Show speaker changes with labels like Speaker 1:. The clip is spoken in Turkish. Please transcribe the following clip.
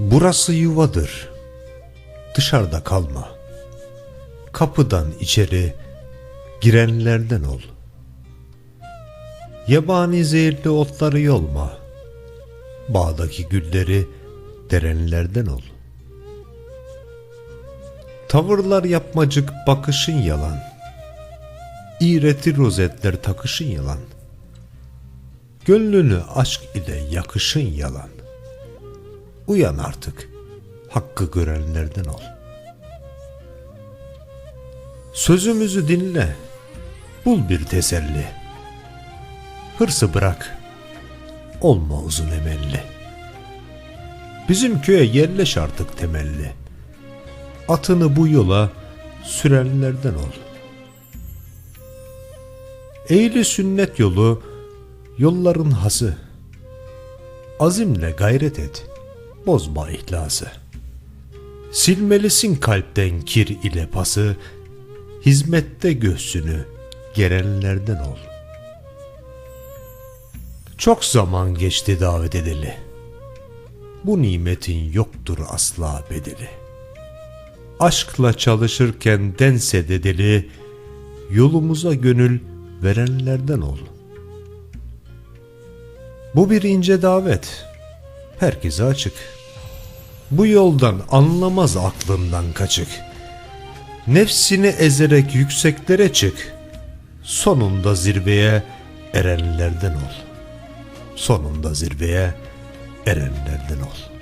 Speaker 1: Burası yuvadır. Dışarıda kalma. Kapıdan içeri girenlerden ol. Yabani zehirli otları yolma. Bağdaki gülleri derenlerden ol. Tavırlar yapmacık bakışın yalan. İğreti rozetler takışın yalan. Gönlünü aşk ile yakışın yalan. Uyan artık, hakkı görenlerden ol. Sözümüzü dinle, bul bir teselli. Hırsı bırak, olma uzun emelli. Bizim köye yerleş artık temelli. Atını bu yola sürenlerden ol. Eğri sünnet yolu, yolların hası. Azimle gayret et, bozma ihlası. Silmelisin kalpten kir ile pası, hizmette göğsünü gerenlerden ol. Çok zaman geçti davet edili. Bu nimetin yoktur asla bedeli. Aşkla çalışırken dense dedeli, yolumuza gönül verenlerden ol. Bu bir ince davet. Herkese açık. Bu yoldan anlamaz aklından kaçık. Nefsini ezerek yükseklere çık. Sonunda zirveye erenlerden ol. Sonunda zirveye erenlerden ol.